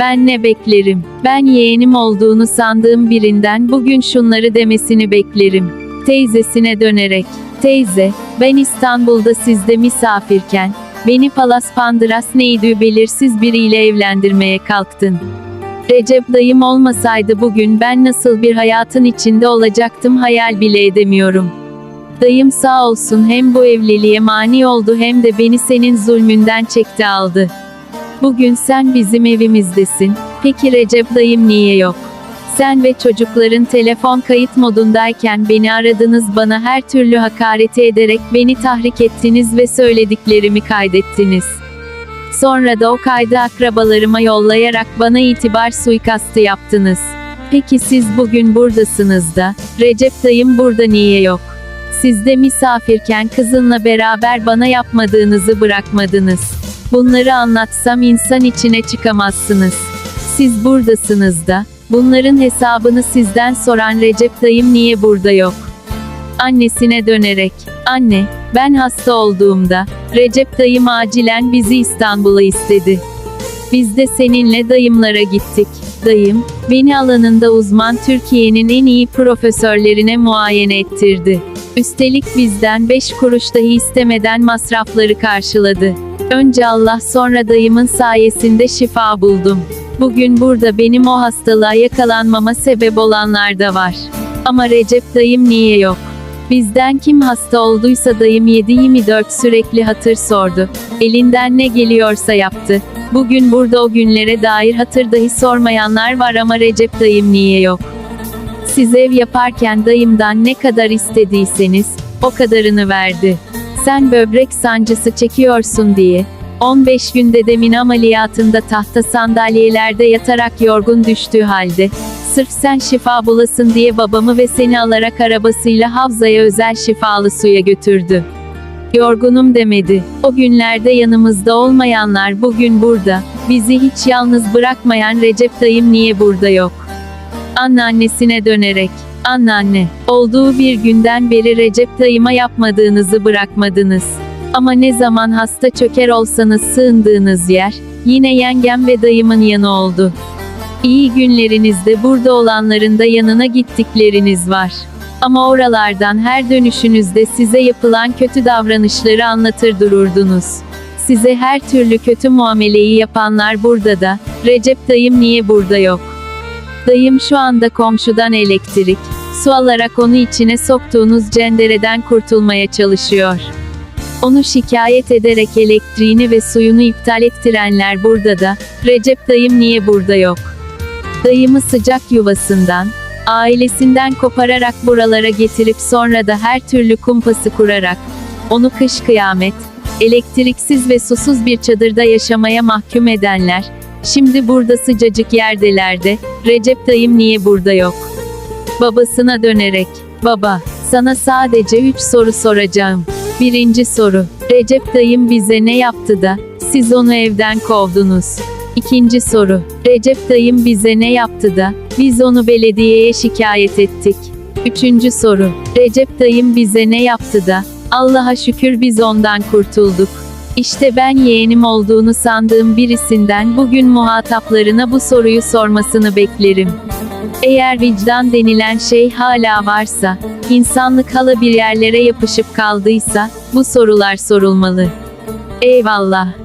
Ben ne beklerim? Ben yeğenim olduğunu sandığım birinden bugün şunları demesini beklerim. Teyzesine dönerek. Teyze, ben İstanbul'da sizde misafirken, beni Palas Pandras neydi belirsiz biriyle evlendirmeye kalktın. Recep dayım olmasaydı bugün ben nasıl bir hayatın içinde olacaktım hayal bile edemiyorum. Dayım sağ olsun hem bu evliliğe mani oldu hem de beni senin zulmünden çekti aldı. Bugün sen bizim evimizdesin. Peki Recep dayım niye yok? Sen ve çocukların telefon kayıt modundayken beni aradınız bana her türlü hakareti ederek beni tahrik ettiniz ve söylediklerimi kaydettiniz. Sonra da o kaydı akrabalarıma yollayarak bana itibar suikastı yaptınız. Peki siz bugün buradasınız da, Recep dayım burada niye yok? Siz de misafirken kızınla beraber bana yapmadığınızı bırakmadınız. Bunları anlatsam insan içine çıkamazsınız. Siz buradasınız da, bunların hesabını sizden soran Recep dayım niye burada yok? Annesine dönerek, anne, ben hasta olduğumda, Recep dayım acilen bizi İstanbul'a istedi. Biz de seninle dayımlara gittik. Dayım, beni alanında uzman Türkiye'nin en iyi profesörlerine muayene ettirdi. Üstelik bizden 5 kuruş dahi istemeden masrafları karşıladı. Önce Allah sonra dayımın sayesinde şifa buldum. Bugün burada benim o hastalığa yakalanmama sebep olanlar da var. Ama Recep dayım niye yok? Bizden kim hasta olduysa dayım 7-24 sürekli hatır sordu. Elinden ne geliyorsa yaptı. Bugün burada o günlere dair hatır dahi sormayanlar var ama Recep dayım niye yok? Siz ev yaparken dayımdan ne kadar istediyseniz, o kadarını verdi. Sen böbrek sancısı çekiyorsun diye, 15 gün dedemin ameliyatında tahta sandalyelerde yatarak yorgun düştüğü halde, sırf sen şifa bulasın diye babamı ve seni alarak arabasıyla Havza'ya özel şifalı suya götürdü. Yorgunum demedi. O günlerde yanımızda olmayanlar bugün burada. Bizi hiç yalnız bırakmayan Recep dayım niye burada yok? Anneannesine dönerek. Anneanne, olduğu bir günden beri Recep dayıma yapmadığınızı bırakmadınız. Ama ne zaman hasta çöker olsanız sığındığınız yer, yine yengem ve dayımın yanı oldu. İyi günlerinizde burada olanların da yanına gittikleriniz var. Ama oralardan her dönüşünüzde size yapılan kötü davranışları anlatır dururdunuz. Size her türlü kötü muameleyi yapanlar burada da, Recep dayım niye burada yok? Dayım şu anda komşudan elektrik, su alarak onu içine soktuğunuz cendereden kurtulmaya çalışıyor. Onu şikayet ederek elektriğini ve suyunu iptal ettirenler burada da, Recep dayım niye burada yok? Dayımı sıcak yuvasından, ailesinden kopararak buralara getirip sonra da her türlü kumpası kurarak, onu kış kıyamet, elektriksiz ve susuz bir çadırda yaşamaya mahkum edenler, şimdi burada sıcacık yerdelerde, Recep dayım niye burada yok? Babasına dönerek, baba, sana sadece 3 soru soracağım. Birinci soru, Recep dayım bize ne yaptı da, siz onu evden kovdunuz? İkinci soru, Recep dayım bize ne yaptı da, biz onu belediyeye şikayet ettik? Üçüncü soru, Recep dayım bize ne yaptı da, Allah'a şükür biz ondan kurtulduk. İşte ben yeğenim olduğunu sandığım birisinden bugün muhataplarına bu soruyu sormasını beklerim. Eğer vicdan denilen şey hala varsa, insanlık hala bir yerlere yapışıp kaldıysa, bu sorular sorulmalı. Eyvallah.